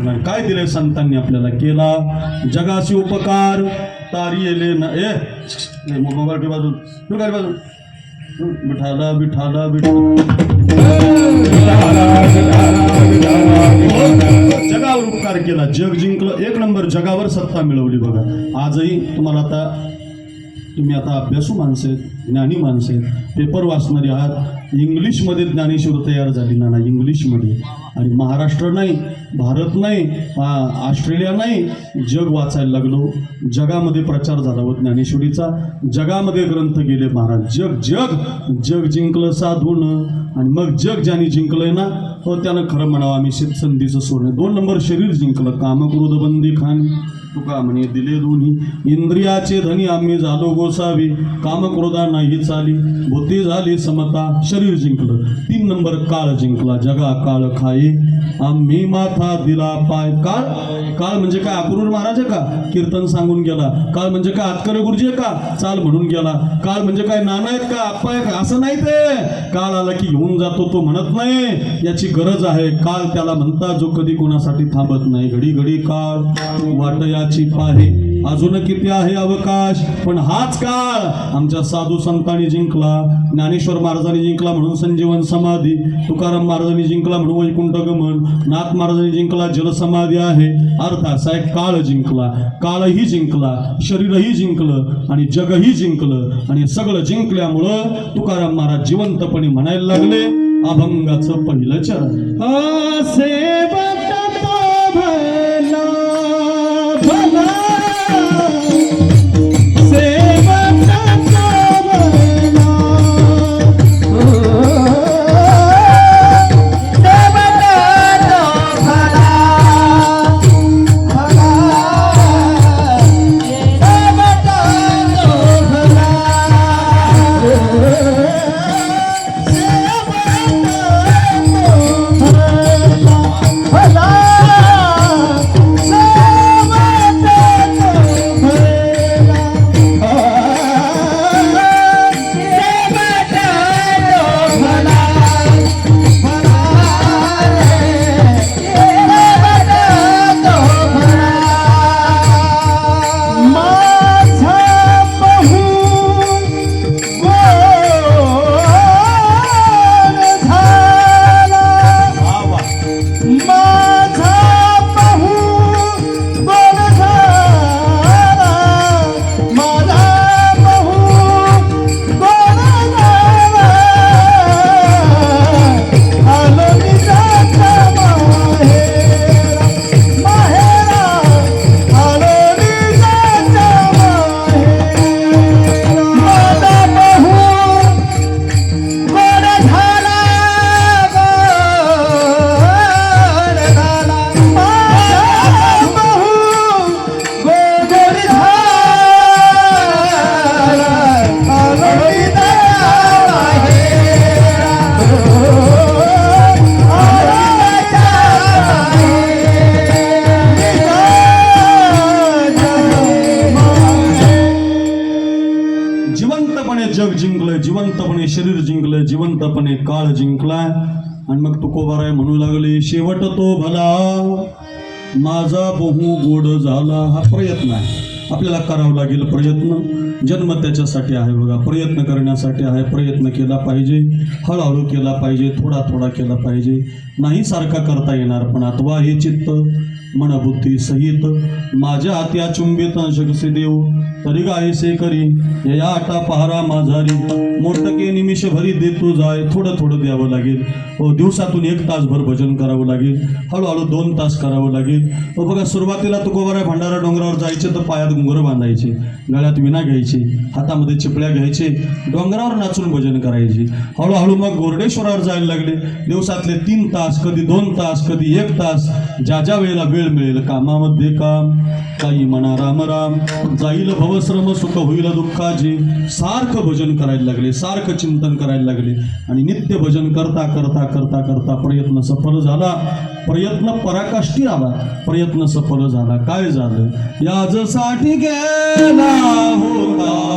करणार काय दिले संतांनी आपल्याला? केला. जगाशी उपकार. तारी येले ना ए नाही, मोबाईल बाजू बाजून. ठेव बाजून. बिठाला बिठाला जगावर उपकार केला. जग जिंकलं. एक नंबर जगावर सत्ता मिळवली बघा. आजही तुम्हाला आता तुम्ही आता अभ्यासू माणसे आहेत ज्ञानी माणसे पेपर वाचणारी आहात. इंग्लिशमध्ये ज्ञानेश्वर तयार झाली ना ना इंग्लिशमध्ये. आणि महाराष्ट्र नाही भारत नाही ऑस्ट्रेलिया नाही जग वाचायला लागलो. जगामध्ये प्रचार झाला व ज्ञानेश्वरीचा. जगामध्ये ग्रंथ गेले महाराज. जग जग. जग जिंकलं साधून. आणि मग जग ज्याने जिंकलंय ना हो त्यानं खरं म्हणावं आम्ही शेत संधीचं सोडणं दोन नंबर शरीर जिंकलं कामक्रोध बंदी खान तुका म्हणे दिले दोन्ही. इंद्रियाचे धनी आम्ही झालो गोसावी. कामक्रोधा नाही चाली. भूती झाली समता. शरीर जिंकलं. तीन नंबर काळ जिंकला. जगा काळ खाई. आम्ही माथा दिला पाय. काळ? काळ म्हणजे काय? अक्रूर महाराज आहे का? कीर्तन सांगून गेला. काळ म्हणजे काय? आतकरे गुरुजी आहे का? चाल म्हणून गेला. काळ म्हणजे काय? नाना आहेत का? आप्पा आहे का? असं नाही ते. काळ आला की घेऊन जातो तो म्हणत नाही. याची गरज आहे. काळ त्याला म्हणता जो कधी कोणासाठी थांबत नाही. घडी घडी काळ वाट याची पाहे. अजून किती आहे अवकाश? पण हाच काळ आमच्या साधू संतांनी जिंकला. ज्ञानेश्वर महाराजांनी जिंकला म्हणून संजीवन समाधी. तुकाराम महाराजांनी जिंकला म्हणून वैकुंठ गमन. नाथ महाराजांनी जिंकला जलसमाधी आहे. अर्थ असा काळ जिंकला. काळही जिंकला शरीरही जिंकलं आणि जगही जिंकलं. आणि सगळं जिंकल्यामुळं तुकाराम महाराज जिवंतपणे म्हणायला लागले अभंगाचं पहिलं चरण. प्रयत्न आहे. आपल्याला करावं लागेल प्रयत्न. जन्म त्याच्यासाठी आहे बघा. प्रयत्न करण्यासाठी आहे. प्रयत्न केला पाहिजे. हळूहळू केला पाहिजे. थोडा थोडा केला पाहिजे. नाही सारखा करता येणार पण अथवा हे चित्त. मनबुद्धी सहित माझ्या आत्या चुंबित अंशकसे देव. तरी गायसे करी या आटा पहारा माझारी. मोठके निमिष भरी देतो जाय थोडं थोडं द्यावं लागेल. व दिवसातून एक तासभर भजन करावं लागेल. हळूहळू दोन तास करावं लागेल. व बघा सुरुवातीला तुकोबाऱ्या भंडारा डोंगरावर जायचे तर पायात घुंगर बांधायचे गळ्यात विना घ्यायचे हातामध्ये चिपळ्या घ्यायचे डोंगरावर नाचून भजन करायचे. हळूहळू मग गोरडेश्वरावर जायला लागले. दिवसातले तीन तास कधी दोन तास कधी एक तास ज्या ज्या वेळेला वेळ वेळ मिळेल कामामध्ये काम. काही म्हणा राम राम. जाईल भवश्रम सुख होईल दुःखाचे. सारखं भजन करायला लागले सारखं चिंतन करायला लागले. आणि नित्य भजन करता करता करता करता प्रयत्न सफल झाला. प्रयत्न पराकाष्टी आला. प्रयत्न सफल झाला. काय झालं? याजसाठी गेला होता.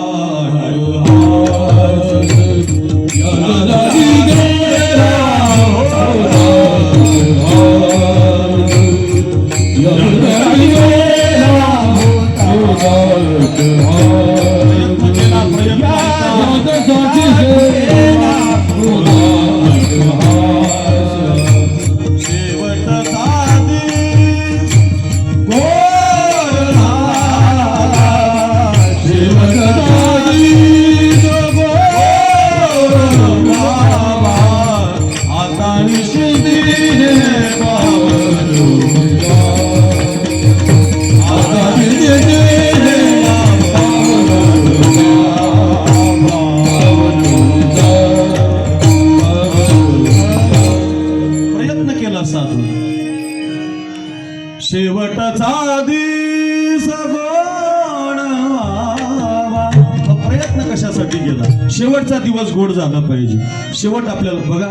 शेवट आपल्याला बघा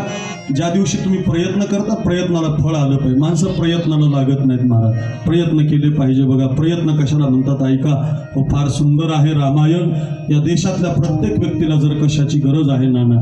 ज्या दिवशी तुम्ही प्रयत्न करता प्रयत्नाला फळ आलं पाहिजे. माणसं प्रयत्नाला लागत नाहीत महाराज. प्रयत्न केले पाहिजे बघा. प्रयत्न कशाला म्हणतात? ऐका. हो, फार सुंदर आहे रामायण. या देशातल्या प्रत्येक व्यक्तीला जर कशाची गरज आहे नाना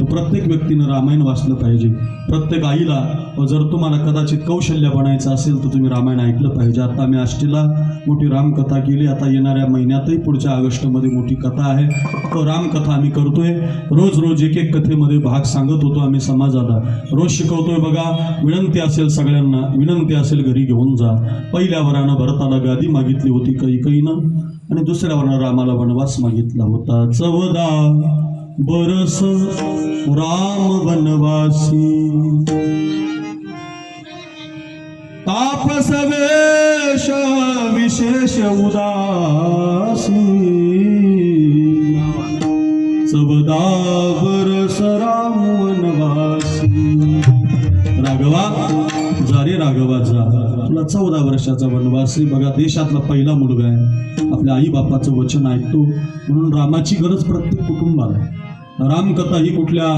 तर प्रत्येक व्यक्तीनं रामायण वाचलं पाहिजे. प्रत्येक आईला व जर तुम्हाला कदाचित कौशल्य बनायचं असेल तर तुम्ही रामायण ऐकलं पाहिजे. आता आम्ही आष्टीला मोठी रामकथा केली. आता येणाऱ्या महिन्यातही पुढच्या ऑगस्टमध्ये मोठी कथा आहे. तो रामकथा आम्ही करतोय. रोज रोज एक एक कथेमध्ये भाग सांगत होतो आम्ही समाजाला. रोज शिकवतोय बघा विनंती असेल सगळ्यांना विनंती असेल घरी घेऊन जा. पहिल्या वरानं भरताला गादी मागितली होती काही काहीनं आणि दुसऱ्या वरानं रामाला वनवास मागितला होता. चवदा बरस राम वनवासी. तापसवेश विशेष उदासी. चवदा बरस राम वनवासी. राघवा जा राघवाचा आपला चौदा वर्षाचा वनवास आहे. बघा देशातला पहिला मुलगा आहे. आपल्या आई बापाचं वचन ऐकतो. म्हणून रामाची गरज प्रत्येक कुटुंबाला आहे. रामकथा ही कुठल्या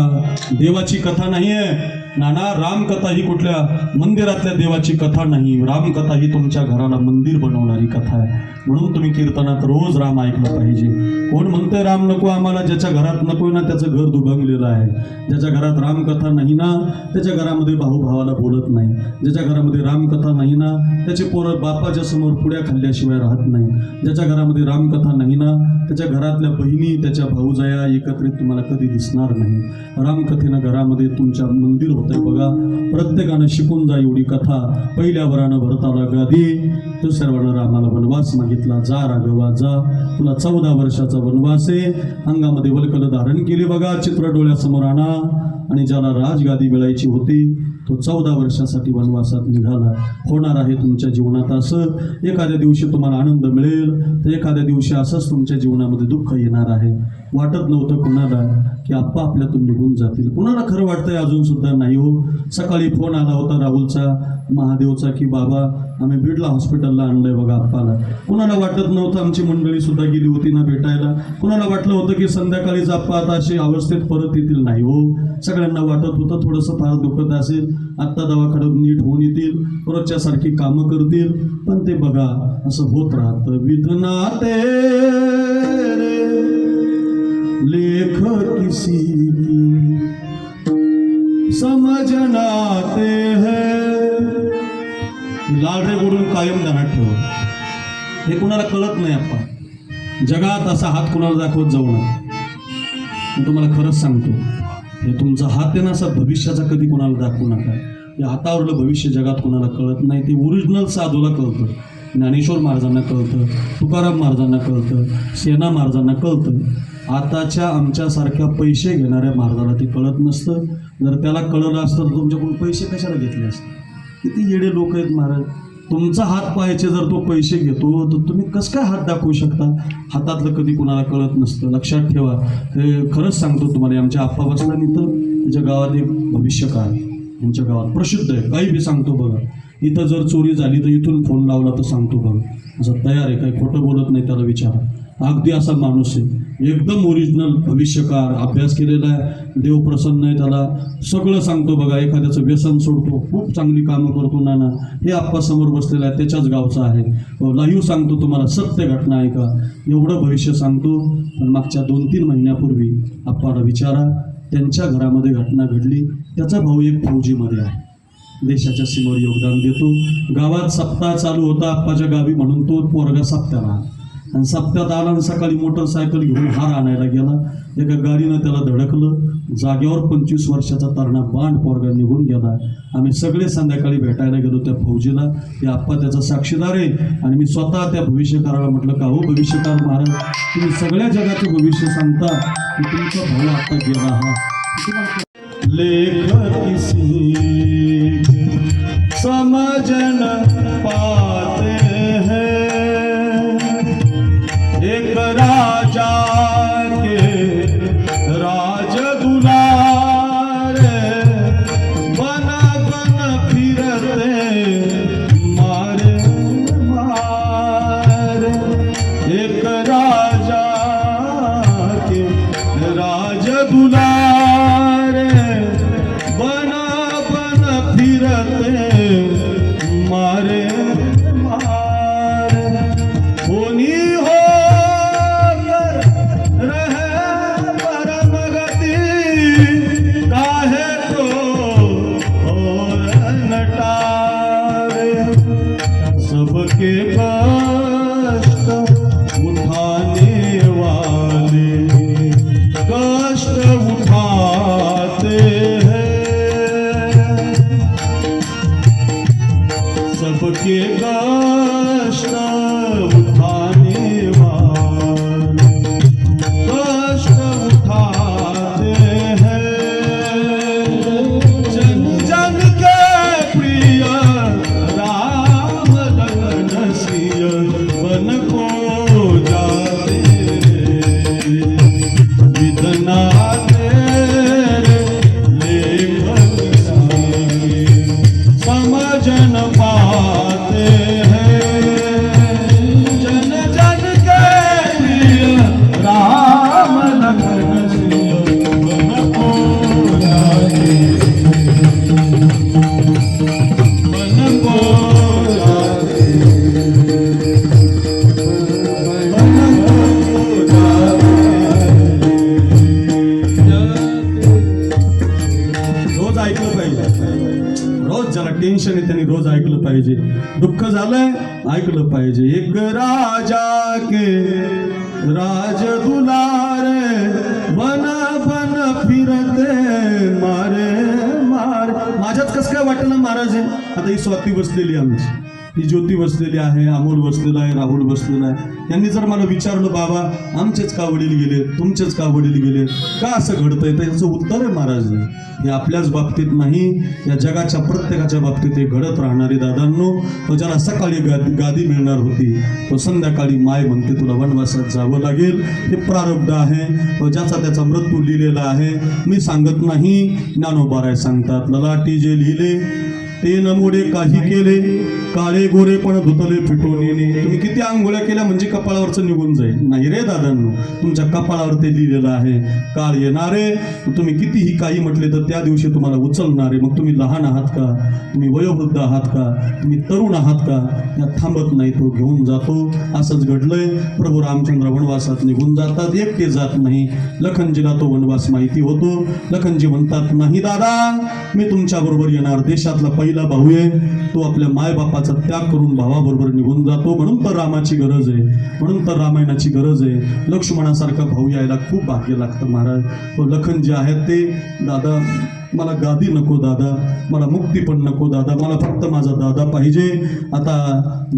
देवाची कथा नाही आहे नाना रामकथा ही कुठल्या मंदिरातल्या देवाची कथा नाही. रामकथा ही तुमच्या घराला मंदिर बनवणारी कथा आहे. म्हणून तुम्ही कीर्तनात रोज राम ऐकलं पाहिजे. कोण म्हणतंय राम नको आम्हाला ज्याच्या घरात नको ना त्याचं घर दुभंगलेलं आहे. ज्याच्या घरात रामकथा नाही ना त्याच्या घरामध्ये भाऊ भावाला बोलत नाही. ज्याच्या घरामध्ये रामकथा नाही ना त्याचे पोरं बापाच्या समोर पुड्या खाल्ल्याशिवाय राहत नाही. ज्याच्या घरामध्ये रामकथा नाही ना त्याच्या घरातल्या बहिणी त्याच्या भाऊजया एकत्रित तुम्हाला कधी दिसणार नाही. रामकथेनं घरामध्ये तुमच्या मंदिर होतंय बघा. प्रत्येकानं शिकून जा एवढी कथा. पहिल्या वरानं भरताला गादी. दुसऱ्या वरानं रामाला वनवास मागितला. जा राघवा जा. तुला चौदा वर्षाचा वनवास आहे. अंगामध्ये वलकल धारण केली बघा. चित्र डोळ्यासमोर आणा. आणि ज्याला राजगादी मिळायची होती तो चौदा वर्षासाठी वनवासात निघाला. होणार आहे तुमच्या जीवनात असं. एखाद्या दिवशी तुम्हाला आनंद मिळेल. तर एखाद्या दिवशी असंच तुमच्या जीवनामध्ये दुःख येणार आहे. वाटत नव्हतं कुणाला की आप्पा आपल्यातून निघून जातील. कुणाला खरं वाटतंय अजून सुद्धा नाही हो. सकाळी फोन आला होता राहुलचा महादेवचा की बाबा आम्ही बीडला हॉस्पिटलला आणलंय बघा आप्पाला. कुणाला वाटत नव्हतं आमची मंडळी सुद्धा गेली होती ना भेटायला. कुणाला वाटलं होतं की संध्याकाळीच आप्पा आता अशी अवस्थेत परत येतील नाही हो. सगळ्यांना वाटत होतं थोडंसं फार दुखत असेल. आत्ता दवाखान्यात नीट होऊन येतील रोजच्या सारखी कामं करतील. पण ते बघा असं होत राहतं. विधना ते लेख किसी की. ते है. लाडरे बोलून कायम ध्यानात ठेवा. हे कुणाला कळत नाही आपण जगात असा हात कुणाला दाखवत जाऊ नका मी तुम्हाला खरंच सांगतो. हे तुमचा हात आहे ना असा भविष्याचा कधी कोणाला दाखवू नका. या हातावरलं भविष्य जगात कोणाला कळत नाही ते ओरिजिनल साधूला कळतं. ज्ञानेश्वर महाराजांना कळतं तुकाराम महाराजांना कळतं सेना महाराजांना कळतं. आताच्या आमच्यासारख्या पैसे घेणाऱ्या महाराजाला ते कळत नसतं. जर त्याला कळलं असतं तर तुमच्याकडून पैसे कशाला घेतले असते? किती येडे लोक आहेत महाराज. तुमचा हात पाहायचे जर तो पैसे घेतो तर तुम्ही कसं काय हात दाखवू शकता? हातातलं कधी कुणाला कळत नसतं. लक्षात ठेवा. हे खरंच सांगतो तुम्हाला आमच्या आप्पा बसला इथं त्यांच्या गावात एक भविष्यकाळ यांच्या गावात प्रसिद्ध आहे. काही बी सांगतो बघा. इथं जर चोरी झाली तर इथून फोन लावला तर सांगतो बघा. असं तयार आहे. काही खोटं बोलत नाही त्याला विचारा. अगदी असा माणूस आहे. एकदम ओरिजिनल भविष्यकार अभ्यास केलेला आहे. देव प्रसन्न आहे त्याला. सगळं सांगतो बघा एखाद्याचं व्यसन सोडतो. खूप चांगली कामं करतो नाना. हे आप्पा समोर बसलेलं आहे त्याच्याच गावचा आहे. हो, लाईव्ह सांगतो तुम्हाला सत्य घटना आहे का? एवढं भविष्य सांगतो पण मागच्या दोन तीन महिन्यापूर्वी आप्पाला विचारा त्यांच्या घरामध्ये घटना घडली. त्याचा भाऊ एक फौजीमध्ये आहे. देशाच्या सीमेवर योगदान देतो. गावात सप्ताह चालू होता आप्पाच्या गावी म्हणून तो पोरगा सप्त्याला आणि सप्त्यात आला आणि सकाळी मोटरसायकल घेऊन हार आणायला गेला. एका गाडीनं त्याला धडकलं. जागेवर पंचवीस वर्षाचा तरणा बांड पोरगा निघून गेला. आम्ही सगळे संध्याकाळी भेटायला गेलो त्या फौजीला. ते आप्पा त्याचा साक्षीदार आहे आणि मी स्वतः त्या भविष्यकाराला म्हटलं का हो भविष्यकार महाराज? तुम्ही सगळ्या जगाचं भविष्य सांगता की तुमचा भाऊ आत्ता गेला हा. लेख किसी ऐकलं पाहिजे. दुःख झालंय ऐकलं पाहिजे. एक राजा के राज दुलारे बन बन फिरते मारे मार. माझ्यात कस काय वाटलं महाराज? आता ही स्वाती बसलेली आमची. ही ज्योती बसलेली आहे अमोल बसलेला आहे राहुल बसलेला आहे. यांनी जर मला विचारलं बाबा आमचेच का वडील गेले? तुमचेच का वडील गेले? का असं घडतंय? तर याचं उत्तर आहे महाराज हे आपल्याच बाबतीत नाही. या जगाच्या प्रत्येकाच्या बाबतीत हे घडत राहणारे दादांनो तो ज्याला सकाळी गादी गादी मिळणार होती तो संध्याकाळी माय म्हणते तुला वनवासात जावं लागेल. हे प्रारब्ध आहे. तो ज्याचा त्याचा मृत्यू लिहिलेला आहे. मी सांगत नाही. ज्ञानोबाराय सांगतात ललाटी जे लिहिले ते मोडे काही केले काळे गोरे पण धुतले फिटून येणे. तुम्ही किती आंघोळ्या केल्या म्हणजे कपाळावरचं निघून जाईल? नाही रे दादांनो तुमच्या कपाळावर ते लिहिलेलं आहे काळ येणारे तुम्ही कितीही काही म्हटले तर त्या दिवशी तुम्हाला उचलणारे. मग तुम्ही लहान आहात का? तुम्ही वयोवृद्ध आहात का? तुम्ही तरुण आहात का? या थांबत नाही तो घेऊन जातो. असंच घडलंय. प्रभू रामचंद्र वनवासात निघून जातात. एकटे जात नाही. लखनजीला तो वनवास माहिती होतो. लखनजी म्हणतात नाही दादा मी तुमच्या बरोबर येणार. देशातला पहिला भाऊ आहे तो आपल्या मायबापाचा त्याग करून भावाबरोबर निघून जातो. म्हणून तर रामाची गरज आहे. म्हणून तर रामायणाची गरज आहे. लक्ष्मणासारखा भाऊ यायला खूप भाग्य लागतं महाराज. तो लखन जे आहेत ते दादा मला गादी नको दादा मला मुक्ती पण नको दादा मला फक्त माझा दादा पाहिजे. आता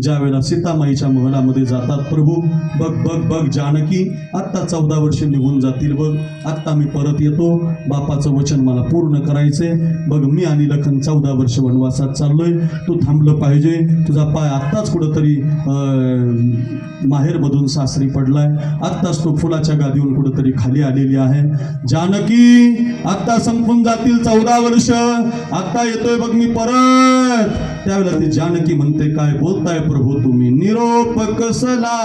ज्या वेळेला सीतामाईच्या महलामध्ये जातात प्रभू बघ बघ बघ जानकी आत्ता चौदा वर्ष निघून जातील बघ. आत्ता मी परत येतो बापाचं वचन मला पूर्ण करायचंय. बघ मी आणि लखन चौदा वर्ष वनवासात चाललोय. तू थांबलं पाहिजे तुझा पाय आत्ताच कुठंतरी अं, माहेरमधून सासरी पडलाय. आत्ताच तो फुलाच्या गादीहून कुठंतरी खाली आलेली आहे. जानकी आत्ता संपून जातील चौदा वर्ष आत्ता येतोय बघ मी परत. त्यावेळेला ती जानकी म्हणते काय बोलताय प्रभू तुम्ही? निरोप कसला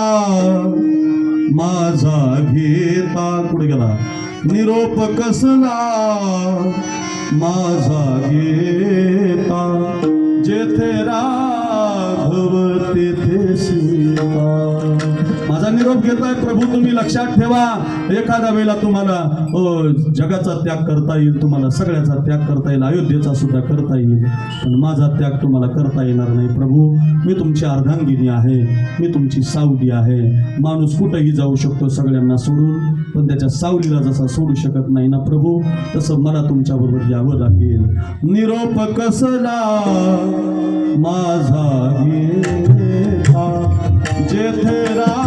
माझा घेता. कुठे गेला? निरोप कसला माझा घेता. जेथे रा निरोप घेताय प्रभू तुम्ही लक्षात ठेवा. एखाद्या वेळेला तुम्हाला जगाचा त्याग करता येईल तुम्हाला सगळ्याचा त्याग करता येईल अयोध्येचा सुद्धा करता येईल. पण माझा त्याग तुम्हाला करता येणार नाही प्रभू. मी तुमची अर्धांगिनी आहे मी तुमची सावली आहे. माणूस कुठेही जाऊ शकतो सगळ्यांना सोडून पण त्याच्या सावलीला जसा सोडू शकत नाही ना प्रभू तसं मला तुमच्याबरोबर यावं लागेल. निरोप कसला? माझा जेथे रा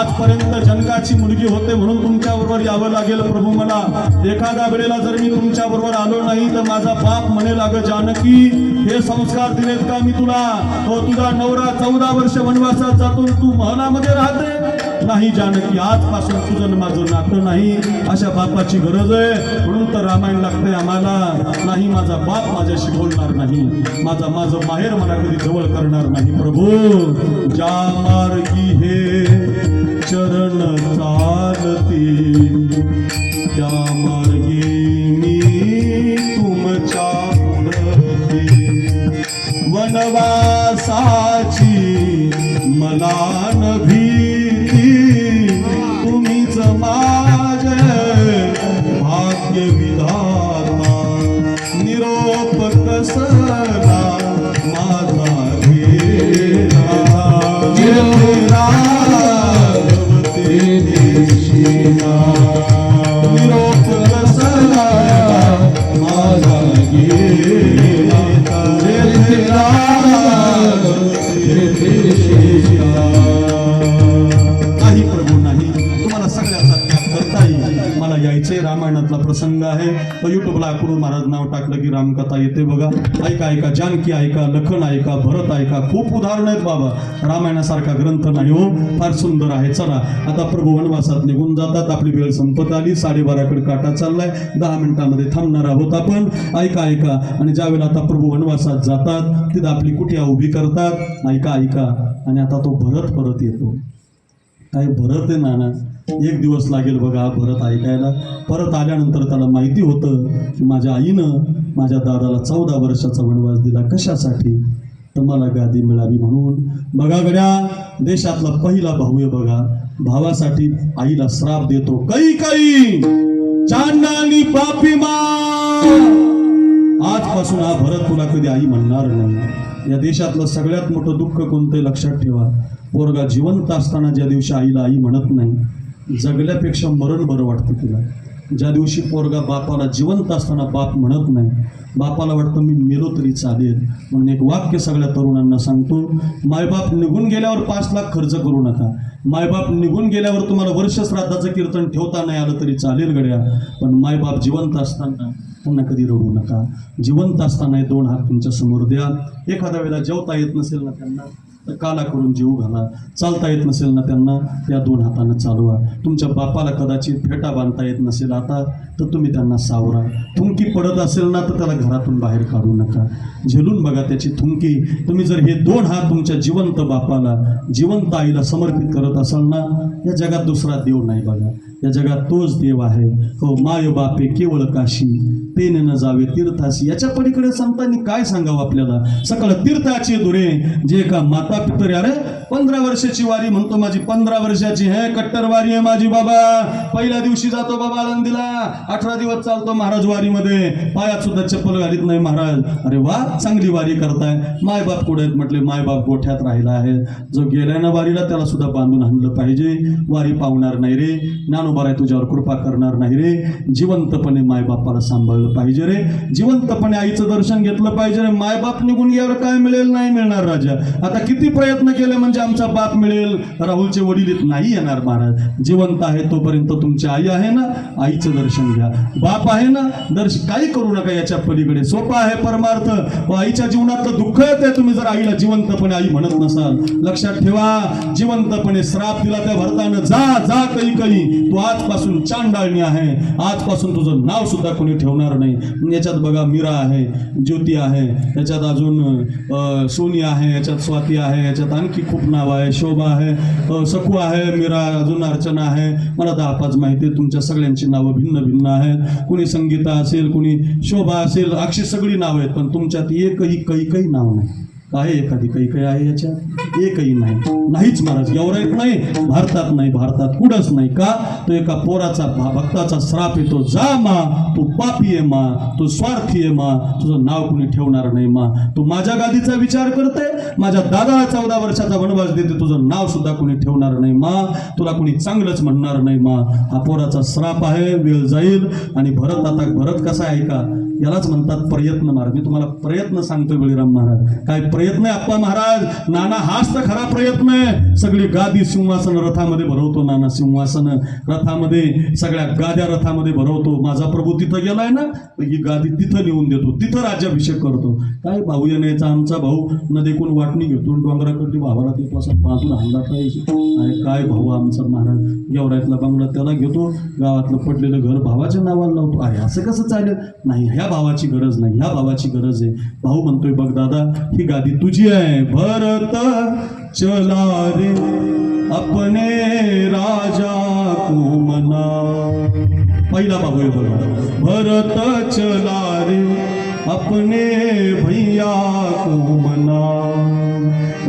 आजपर्यंत जनकाची मुलगी होते म्हणून तुमच्याबरोबर यावं लागेल प्रभू मला. एखाद्या वेळेला जर मी तुमच्याबरोबर आलो नाही तर माझा बाप म्हणे लाग जानकी हे संस्कार दिलेत का मी तुला? हो तुझा नवरा चौदा वर्ष वनवासात जातो तू महनामध्ये राहते. नाही जानकी आजपासून तुझं माझं नातं नाही. अशा बापाची गरज आहे. म्हणून तर रामायण लागतंय आम्हाला. नाही माझा बाप माझ्याशी बोलणार नाही. माझा माझं माहेर मला कधी जवळ करणार नाही. प्रभू ज्या मार्गी हे. चरण चालती. त्या मार्गे मी तुमच्या पुढती वनवासाची मला न भीती. तुम्हीच माझे भाग्य प्रसंग आहे. युट्यूबला अक्रूर महाराज नाव टाकलं की रामकथा येते बघा. ऐका ऐका जानकी ऐका लखन ऐका भरत ऐका. खूप उदाहरण आहेत बाबा. रामायणासारखा ग्रंथ नाही हो. फार सुंदर आहे. चला आता प्रभू वनवासात निघून जातात. आपली वेळ संपत आली. साडेबाराकडे काटा चाललाय. दहा मिनिटांमध्ये थांबणार आहोत आपण. ऐका ऐका. आणि ज्यावेळेला आता प्रभू वनवासात जातात तिथं आपली कुठे उभी करतात? ऐका ऐका. आणि आता तो भरत परत येतो. काय भरत आहे नाना? एक दिवस लागेल बघा परत ऐकायला. परत आल्यानंतर त्याला माहिती होतं की माझ्या आईनं माझ्या दादाला चौदा वर्षाचा वनवास दिला. कशासाठी? तर मला गादी मिळावी म्हणून. बघा गड्या देशातला पहिला भाऊ आहे बघा. भावासाठी आईला श्राप देतो. काही काही चांडानी पापी मा! आजपासून हा भरत तुला कधी आई म्हणणार नाही. या देशातलं सगळ्यात मोठं दुःख कोणतं लक्षात ठेवा. पोरगा जिवंत असताना ज्या दिवशी आईला आई म्हणत नाही जगल्यापेक्षा मरण बरं वाटतं तिला. ज्या दिवशी पोरगा बापाला जिवंत असताना बाप म्हणत नाही बापाला वाटतं मी मेलो तरी चालेल. म्हणून एक वाक्य सगळ्या तरुणांना सांगतो मायबाप निघून गेल्यावर पाच लाख खर्च करू नका. मायबाप निघून गेल्यावर तुम्हाला वर्ष श्राद्धाचं कीर्तन ठेवता नाही आलं तरी चालेल गड्या. पण मायबाप जिवंत असताना त्यांना कधी रडू नका. जिवंत असताना दोन हात तुमच्यासमोर द्या. एखाद्या वेळेला जेवता येत नसेल ना त्यांना तर काला करून जीव घाला. चालता येत नसेल ना त्यांना त्या दोन हातानं चालवा. तुमच्या बापाला कदाचित फेटा बांधता येत नसेल आता तर तुम्ही त्यांना सावरा. थुंकी पडत असेल ना तर त्याला घरातून बाहेर काढू नका. झेलून बघा त्याची थुंकी. तुम्ही जर हे दोन हात तुमच्या जिवंत बापाला जिवंत आईला समर्पित करत असाल ना या जगात दुसरा देव नाही बघा. या जगात तोच देव आहे. हो माय बापे केवळ काशी. तेने न जावे तीर्थाशी याच्या पलीकडे संतांनी काय सांगावं आपल्याला? सकळ तीर्थाची दुरे जे का माता पितरे अरे पंधरा वर्षाची वारी म्हणतो माझी पंधरा वर्षाची. हे कट्टर वारी आहे माझी बाबा. पहिल्या दिवशी जातो बाबा आनंदीला अठरा दिवस चालतो महाराज वारीमध्ये. पायात सुद्धा चप्पल घालीत नाही महाराज. अरे वा चांगली वारी करताय. मायबाप कुठे आहेत म्हटले मायबाप गोठ्यात राहिला आहे. जो गेलाय ना वारीला त्याला सुद्धा बांधून आणलं पाहिजे. वारी पावणार नाही रे. ज्ञानोबा आहे तुझ्यावर कृपा करणार नाही रे. जिवंतपणे मायबापाला सांभाळलं पाहिजे रे. जिवंतपणे आईचं दर्शन घेतलं पाहिजे रे. मायबाप निघून गेल्यावर काय मिळेल नाही मिळणार राजा. आता किती प्रयत्न केले म्हणजे आमचा बाप मिळेल? राहुलचे वडील येत नाही येणार महाराज. जिवंत आहे तोपर्यंत तुमची आई आहे ना? आईचं दर्शन घ्या. बाप आहे ना? दर्श काही करू नका याच्या पलीकडे. सोपा आहे परमार्थ. व आईच्या जीवनातलं दुःख येते तुम्ही जर आईला जिवंतपणे आई म्हणत नसाल लक्षात ठेवा. जिवंतपणे श्राप दिला त्या भरतानं. जा जा कई कई. तू आजपासून चांडाळणी आहे. आजपासून तुझं नाव सुद्धा कोणी ठेवणार नाही. याच्यात बघा मीरा आहे ज्योती आहे याच्यात अजून सोनी आहे याच्यात स्वाती आहे याच्यात आणखी खूप नाव आहे शोभा आहे अ, सकू आहे मीरा अजून अर्चना आहे. मला दहा पाच माहिती आहे तुमच्या सगळ्यांची नावं भिन्न भिन्न आहेत. कुणी संगीता असेल कुणी शोभा असेल अक्षी सगळी नावं आहेत पण तुमच्यात एकही काही काही नाव नाही. आहे एखादी काही काही आहे याच्यात? एकही नाही. नाहीच महाराज एवढं नाही. भारतात नाही भारतात कुठंच नाही. का? तो एका पोराचा भक्ताचा श्राप येतो. जा मा तू पापी आहे मा तू स्वार्थी आहे मा तुझं नाव कुणी ठेवणार नाही मा. तू माझ्या गादीचा विचार करते माझ्या दादाला चौदा वर्षाचा वनवास देते तुझं नाव सुद्धा कुणी ठेवणार नाही मा. तुला कुणी चांगलंच म्हणणार नाही मा. हा पोराचा श्राप आहे वेळ जाईल. आणि भरत आता भरत कसा आहे का? यालाच म्हणतात प्रयत्न महाराज. मी तुम्हाला प्रयत्न सांगतोय बळीराम महाराज. काय प्रयत्न आहे आप्पा महाराज? नाना हाच तर खरा प्रयत्न आहे. सगळी गादी सिंहासन रथामध्ये भरवतो नाना सिंहासन. रथामध्ये सगळ्या गाद्या रथामध्ये भरवतो. माझा प्रभू तिथं गेलाय ना ही गादी तिथं नेऊन देतो. तिथं राज्याभिषेक करतो. काय भाऊ येण्याचा आमचा भाऊ? न देखून वाटणी घेतो डोंगराकडली भावाला ते पासून बाजूला हल्ला पाहिजे अरे काय भाऊ आमचा महाराज? गेवरायतला बंगला त्याला घेतो. गावातलं पडलेलं घर भावाच्या नावाला लावतो. अरे असं कसं चालेल? नाही ह्या भावाची गरज नाही. ह्या भावाची गरज आहे. भाऊ म्हणतोय बघ दादा ही गादी तुझी आहे. भरत चला रे अपने राजा को मना. पहिला भाऊ आहे बघा भरत चला रे अपने भैया को मना.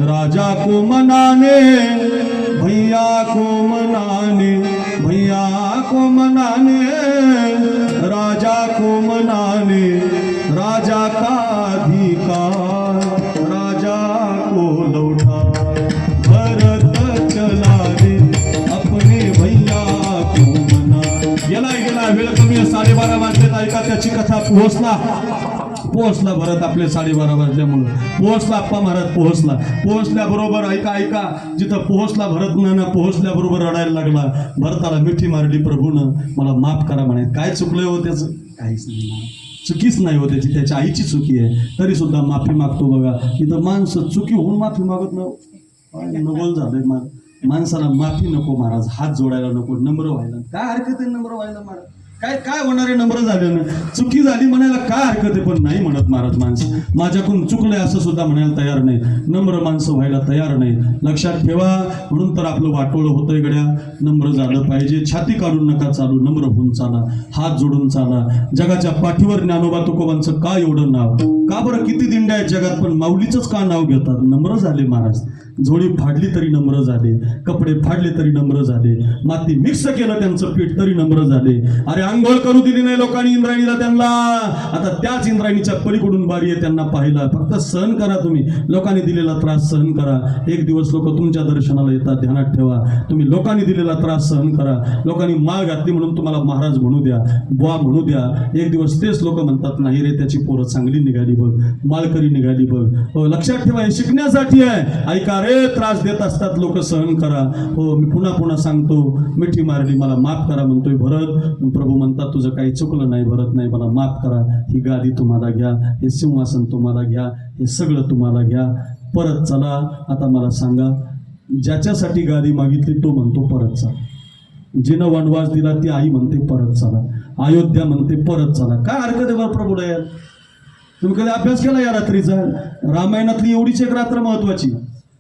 राजा को मनाने भैया को मनाने भैया को मनाने वाजलेत कथा पोहोचला. पोहोचला भरत आपले साडेबारा वाजल्यामुळं. पोहोचला आप्पा महाराज पोहोचला. पोहोचल्याबरोबर ऐका ऐका. जिथं पोहोचला भरत ना पोहोचल्याबरोबर रडायला लागला. भरताला मिठी मारली प्रभूनं मला माफ करा म्हणे. काय चुकलंय हो त्याचं? काहीच नाही चुकीच नाही हो त्याची. त्याच्या आईची चुकी आहे. तरी सुद्धा माफी मागतो बघा. इथं माणसं चुकी होऊन माफी मागत नाही हो. नवल झालंय मा माणसाला माफी नको महाराज. हात जोडायला नको. नम्र व्हायला. काय हरकत आहे नम्र व्हायला महाराज काय काय होणारे आहे नम्र झाल्यानं? चुकी झाली म्हणायला काय हरकत आहे? पण नाही म्हणत महाराज माणसं. माझ्याकडून चुकलंय असं सुद्धा म्हणायला तयार नाही. नम्र माणसं व्हायला तयार नाही. लक्षात ठेवा म्हणून तर आपलं वाटोळं होतंय गड्या. नम्र झालं पाहिजे. छाती काढून नका चालू. नम्र होऊन चाला. हात जोडून चाला. जगाच्या पाठीवर ज्ञानोबा तुकोबांचं का एवढं नाव? का बरं किती दिंड्या आहेत जगात? पण माऊलीचंच का नाव घेतात? नम्र झाले महाराज. झोळी फाडली तरी नम्र झाले. कपडे फाडले तरी नम्र झाले. माती मिक्स केलं त्यांचं पीठ तरी नम्र झाले. अरे आंघोळ करू दिली नाही लोकांनी इंद्रायणीला त्यांना. आता त्याच इंद्रायणीच्या पलीकडून बारी आहे त्यांना पाहिला. फक्त सहन करा तुम्ही. लोकांनी दिलेला त्रास सहन करा. एक दिवस लोक तुमच्या दर्शनाला येतात. ध्यानात ठेवा. तुम्ही लोकांनी दिलेला त्रास सहन करा. लोकांनी माळ घातली म्हणून तुम्हाला महाराज म्हणू द्या. बुवा म्हणू द्या. एक दिवस तेच लोक म्हणतात नाही रे त्याची पोरं चांगली निघाली बघ मालकरी निघाली बघ. हो लक्षात ठेवा हे शिकण्यासाठी आहे. ऐका रे त्रास देत असतात लोक सहन करा. हो मी पुन्हा पुन्हा सांगतो मिठी मारली मला माफ करा म्हणतोय भरत. प्रभू म्हणतात तुझं काही चुकलं नाही भरत नाही मला माफ करा. ही गादी तुम्हाला घ्या हे सिंहासन तुम्हाला घ्या हे सगळं तुम्हाला घ्या. परत चला आता मला सांगा ज्याच्यासाठी गादी मागितली तो म्हणतो परत चला. जिनं वनवास दिला ती आई म्हणते परत चला. अयोध्या म्हणते परत चला. काय हरकत आहे बरं प्रभूला यार? तुम्ही कधी अभ्यास केला या रात्रीचा? रामायणातली एवढीच एक रात्र महत्वाची.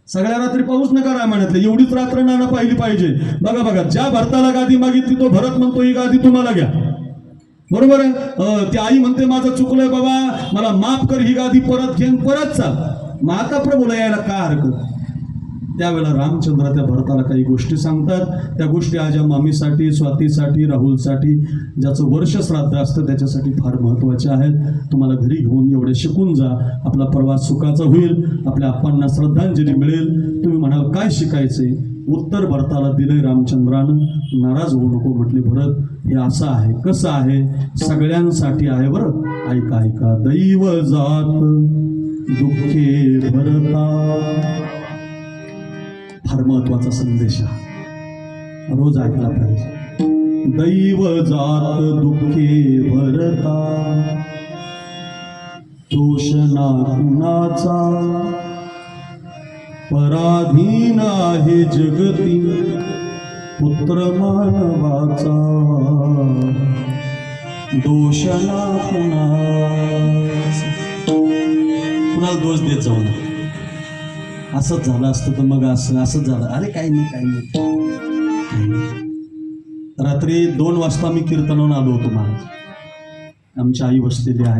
सगळ्या रात्री पाऊस नका रामायणातली. एवढीच रात्र नाना पाहिली पाहिजे. बघा बघा ज्या भरताला गादी मागितली तो भरत म्हणतो ही गादी तुम्हाला घ्या. बरोबर आहे? ती आई म्हणते माझं चुकलंय बाबा. मला माफ कर ही गादी परत घेऊन परत चाल. माता प्रभूला यायला काय हरकत? त्यावेळेला रामचंद्र त्या भरताला काही गोष्टी सांगतात. त्या गोष्टी आजा मामीसाठी स्वातीसाठी राहुलसाठी ज्याचं वर्ष श्राद्ध असतं त्याच्यासाठी फार महत्त्वाच्या आहेत. तुम्हाला घरी घेऊन एवढे शिकून जा. आपला प्रवास सुखाचा होईल. आपल्या आप्पांना श्रद्धांजली मिळेल. तुम्ही म्हणाल काय शिकायचे उत्तर भरताला दिलंय रामचंद्रानं नाराज होऊ नको म्हटले भरत. हे असं आहे कसं आहे? सगळ्यांसाठी आहे बरं. ऐका ऐका दैव जात दुःखे भरता. फार महत्त्वाचा संदेश आहे. रोज ऐकला पाहिजे. दैव जात दुःखे भरता. दोष कुणाचा. पराधीन आहे जगती. पुत्र मानवाचा. दोषणा कुणाचा. कुणाला दोष देत जाऊ नका. असंच झालं असतं तर मग असं असंच झालं. अरे काही नाही काही नाही. रात्री दोन वाजता मी कीर्तनावर आलो होतो महाराज. आमची आई बसलेली आहे.